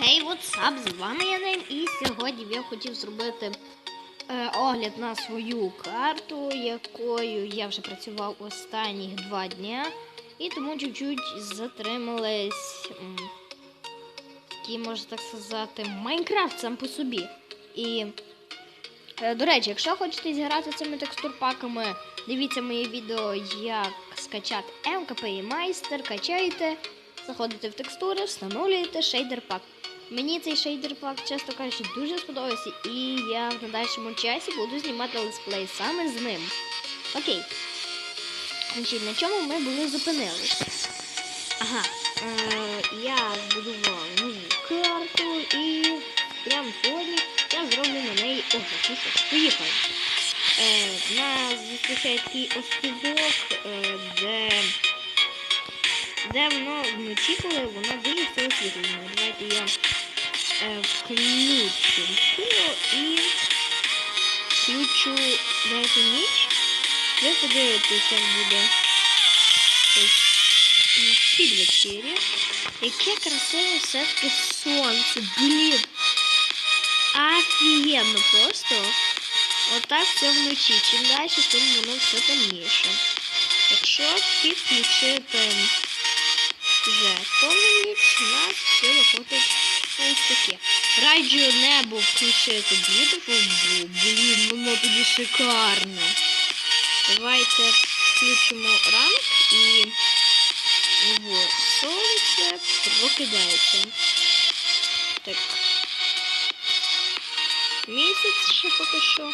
Hey, what's up? З вами я Нейм, і сьогодні я хотів зробити е, огляд на свою карту, якою я вже працював останніх два дня, і тому чуть-чуть затримались, м, такий, можна так сказати, Майнкрафт сам по собі. І, е, до речі, якщо хочете зіграти цими текстурпаками, дивіться моє відео, як скачати МКП і майстер, качайте. Заходите в текстури, встановлюєте шейдер пак. Мені цей шейдер пак, чесно кажучи, дуже сподобався, і я в надальшому часі буду знімати летсплей саме з ним. Окей. Значить, на чому ми були зупинились? Ага, е, я збудував нову карту і прямо сьогодні я зроблю на неї огляд. Ну що, поїхали. Е, нас зустрічає такий острівок, е, де де воно вночі, коли воно дуже все освітлено. Давайте я е, включу і включу давайте ніч. Ви подивитесь, як буде під вечері. Яке красиве все-таки сонце. Блін. Офігенно просто. Отак все вночі. Чим далі, тим воно все темніше. Якщо ті включити вже повну ніч, у нас все виходить ось таке. Раджу небо включити Beautiful, блін, воно тоді шикарне. Давайте включимо ранг і во, сонце прокидається. Так. Місяць ще поки що.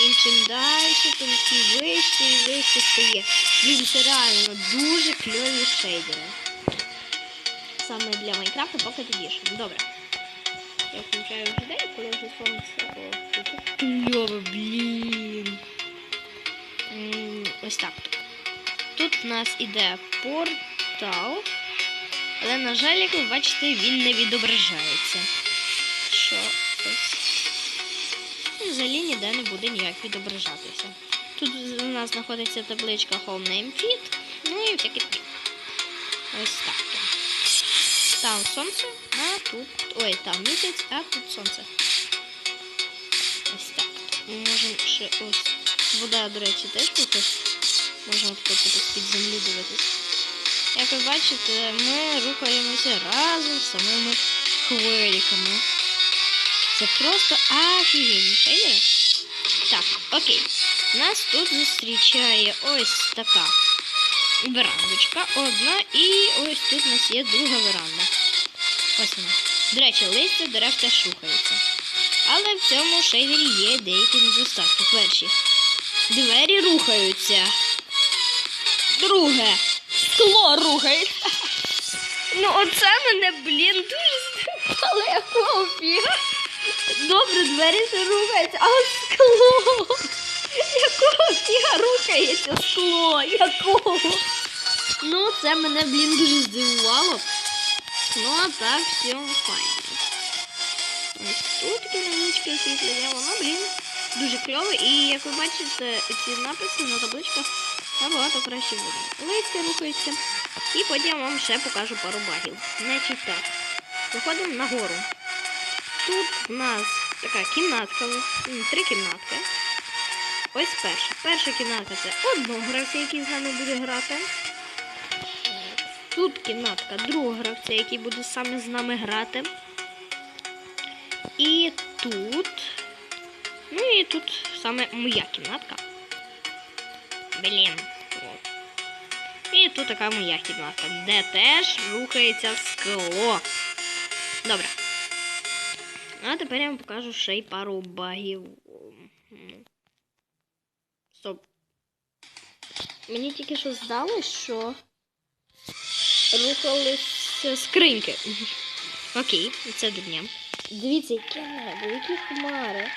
І чим далі, тим ті вище і вище стає. Блін, це реально дуже кльові шейдери. Саме для Майнкрафта поки тоді. Добре. Я включаю вже день, коли вже сонце. О, тут кльове, блін. Ось так. Тут в нас іде портал. Але, на жаль, як ви бачите, він не відображається. Що ось. Взагалі ніде не буде ніяк відображатися. Тут у нас знаходиться табличка Home Name Feed, ну і всякі такі. Ось так. Там сонце, а тут. Ой, там місяць, а тут сонце. Ось так. Ми можемо ще ось. Вода, до речі, теж тут. Можемо тут з-під землі дивитись. Як ви бачите, ми рухаємося разом з самими хвильками. Це просто офігенні шейдери. Так, окей. Нас тут зустрічає ось така верандочка одна, і ось тут у нас є друга веранда. Ось вона. До речі, листя дерев теж рухається. Але в цьому шейдері є деякі недостатки. Перші. Двері рухаються. Друге. Скло рухається. Ну оце мене, блін, дуже здивувало, якого фіга. Добре, двері ще рухаються, а от скло. Якого фіга рухається скло? Якого? Ну, це мене, блін, дуже здивувало. А так, все файно. Ось тут невеличке освітлення, воно, блін, дуже кльове. І як ви бачите, ці написи на табличках набагато краще видно. Листя рухається. І потім вам ще покажу пару багів. Значить так. Виходимо на гору. Тут в нас така кімнатка, три кімнатки. Ось перша. Перша кімнатка це одного гравця, який з нами буде грати. Тут кімнатка другого гравця, який буде саме з нами грати. І тут. Ну і тут саме моя кімнатка. Блін. От. І тут така моя кімнатка, де теж рухається скло. Добре. А тепер я вам покажу ще й пару багів. Стоп. Мені тільки що здалось, що рухалися скриньки. Окей, це до дня. Дивіться, яке небо, які хмари.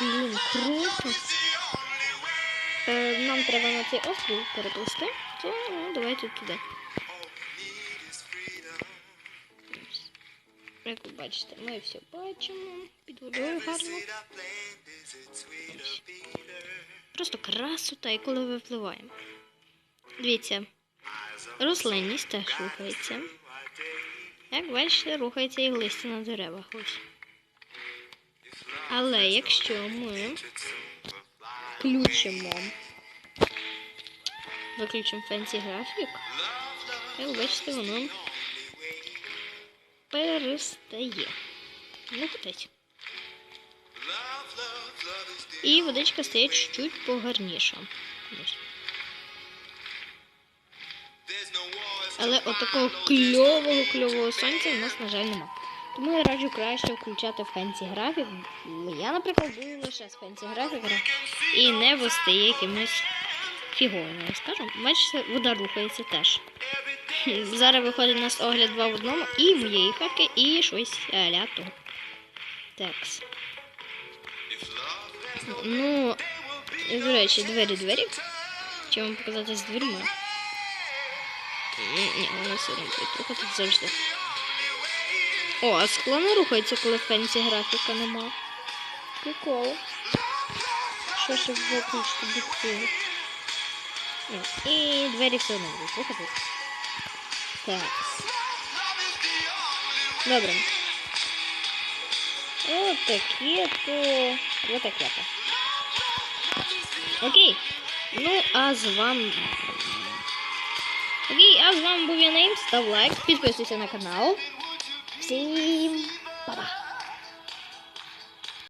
Блін, круто. Е, нам треба на цей острів переплисти, то ну, давайте туди. Як ви бачите, ми все бачимо. Під водою гарно. Просто красота, і коли випливаємо. Дивіться, рослинність теж рухається. Як бачите, рухається і листя на деревах ось. Але якщо ми включимо, виключимо фенсі графік, як бачите, воно перестає рухатись. І водичка стає чуть-чуть погарніша. Але отакого кльового кльового сонця в нас, на жаль, нема. Тому я раджу краще включати фенсі графік. Я, наприклад, буду лише з фенсі графіком і небо стає якимось фіговим, я скажу. Бачите, вода рухається теж. Зараз виходить у нас огляд два в одному і моєї хатки, і щось аля того. Текс. Ну, до речі, двері двері. Чи вам показати з дверима? Ні, ні, воно все одно буде рухати завжди. О, а скло не рухається, коли фенсі графіка нема. Прикол. Що ж виключити бігти? І двері все одно будуть рухати. Так. Добре. Отаке то. Отаке то. Окей. Ну, а з вами. Окей, а з вами був я Нейм. Став лайк, підписуйся на канал. Всім па-па!